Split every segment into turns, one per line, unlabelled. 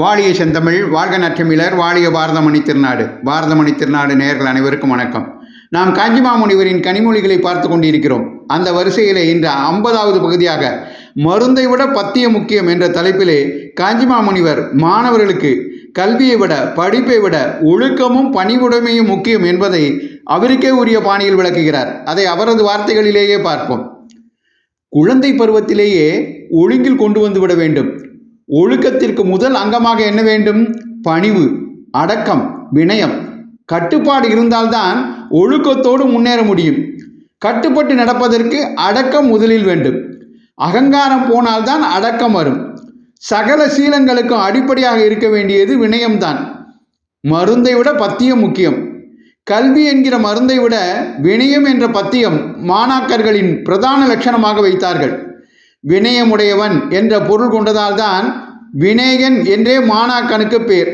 வாழிய செந்தமிழ் வாழ்க நற்றமிழர் வாழிய பாரதமணி திருநாடு. பாரதமணி திருநாடு நேர்கள் அனைவருக்கும் வணக்கம். நாம் காஞ்சிமாமுனிவரின் கனிமொழிகளை பார்த்து கொண்டிருக்கிறோம். அந்த வரிசையிலே இன்று ஐம்பதாவது பகுதியாக மருந்தை விட பத்திய முக்கியம் என்ற தலைப்பிலே காஞ்சிமாமுனிவர் மாணவர்களுக்கு கல்வியை விட படிப்பை விட ஒழுக்கமும் பணிவுடைமையும் முக்கியம் என்பதை அவருக்கே உரிய பாணியில் விளக்குகிறார். அதை அவரது வார்த்தைகளிலேயே பார்ப்போம். குழந்தை பருவத்திலேயே ஒழுங்கில் கொண்டு வந்து விட வேண்டும். ஒழுக்கத்திற்கு முதல் அங்கமாக என்ன வேண்டும்? பணிவு அடக்கம் வினயம். கட்டுப்பாடு இருந்தால்தான் ஒழுக்கத்தோடு முன்னேற முடியும். கட்டுப்பட்டு நடப்பதற்கு அடக்கம் முதலில் வேண்டும். அகங்காரம் போனால்தான் அடக்கம் வரும். சகல சீலங்களுக்கும் அடிப்படையாக இருக்க வேண்டியது வினயம்தான். மருந்தை விட பத்தியம் முக்கியம். கல்வி என்கிற மருந்தை விட வினயம் என்ற பத்தியம் மாணாக்கர்களின் பிரதான லட்சணமாக வைத்தார்கள். வினயமுடையவன் என்ற பொருள் கொண்டதால்தான் வினயன் என்றே மாணாக்கனுக்கு பேர்.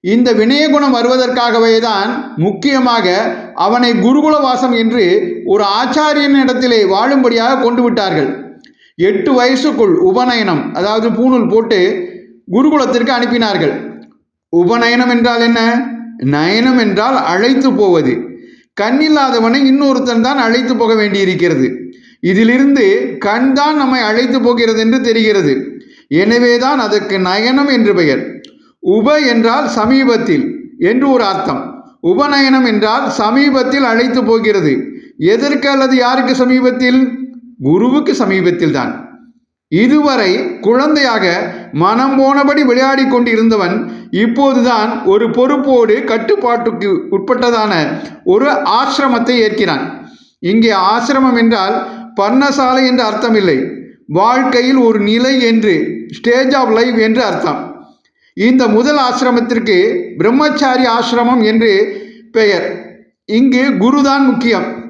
இந்த வினயகுணம் வருவதற்காகவே தான் முக்கியமாக அவனை குருகுல வாசம் என்று ஒரு ஆச்சாரியனிடத்திலே வாழும்படியாக கொண்டு விட்டார்கள். எட்டு வயசுக்குள் உபநயனம் அதாவது பூணூல் போட்டு குருகுலத்திற்கு அனுப்பினார்கள். உபநயனம் என்றால் என்ன? நயனம் என்றால் அழைத்து போவது. கண்ணில்லாதவனை இன்னொருத்தன் தான் அழைத்து போக வேண்டியிருக்கிறது. இதிலிருந்து கண்தான் நம்மை அழைத்து போகிறது என்று தெரிகிறது. எனவேதான் அதற்கு நயனம் என்று பெயர். உப என்றால் சமீபத்தில் என்று ஒரு அர்த்தம். உபநயனம் என்றால் சமீபத்தில் அழைத்து போகிறது. எதற்கு அல்லது யாருக்கு சமீபத்தில்? குருவுக்கு சமீபத்தில் தான். இதுவரை குழந்தையாக மனம் போனபடி விளையாடி கொண்டிருந்தவன் இப்போதுதான் ஒரு பொறுப்போடு கட்டுப்பாட்டுக்கு உட்பட்டதான ஒரு ஆசிரமத்தை ஏற்கிறான். இங்கே ஆசிரமம் என்றால் பர்ணசாலை என்று அர்த்தமில்லை. வாழ்க்கையில் ஒரு நிலை என்று ஸ்டேஜ் ஆஃப் லைஃப் என்று அர்த்தம். இந்த முதல் ஆசிரமத்திற்கு பிரம்மச்சாரி ஆசிரமம் என்று பெயர். இங்கு குருதான் முக்கியம்.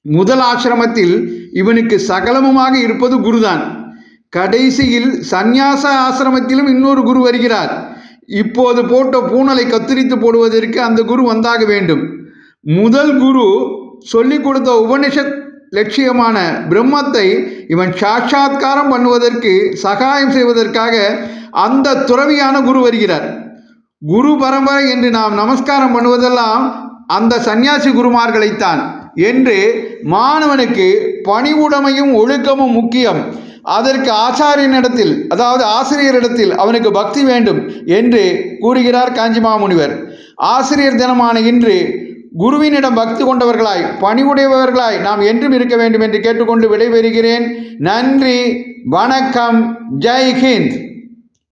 முதல் ஆசிரமத்தில் இவனுக்கு சகலமுமாக இருப்பது குருதான் கடைசியில் சந்நியாச ஆசிரமத்திலும் இன்னொரு குரு வருகிறார். இப்போது போட்ட பூனலை கத்தரித்து போடுவதற்கு அந்த குரு வந்தாக வேண்டும். முதல் குரு சொல்லிக் கொடுத்த உபனிஷத் லட்சியமான பிரம்மத்தை இவன் சாட்சாத்காரம் பண்ணுவதற்கு சகாயம் செய்வதற்காக அந்த துறவியான குரு வருகிறார். குரு பரம்பரை என்று நாம் நமஸ்காரம் பண்ணுவதெல்லாம் அந்த சந்நியாசி குருமார்களைத்தான் என்று மாணவனுக்கு பணிவுடைமையும் ஒழுக்கமும் முக்கியம். அதற்கு ஆச்சாரியனிடத்தில் அதாவது ஆசிரியரிடத்தில் அவனுக்கு பக்தி வேண்டும் என்று கூறுகிறார் காஞ்சிமாமுனிவர். ஆசிரியர் தினமான இன்று குருவினிடம் பக்தி கொண்டவர்களாய் பணிவுடையவர்களாய் நாம் என்றும் இருக்க வேண்டும் என்று கேட்டுக்கொண்டு விடைபெறுகிறேன். நன்றி வணக்கம் ஜெய் ஹிந்த்.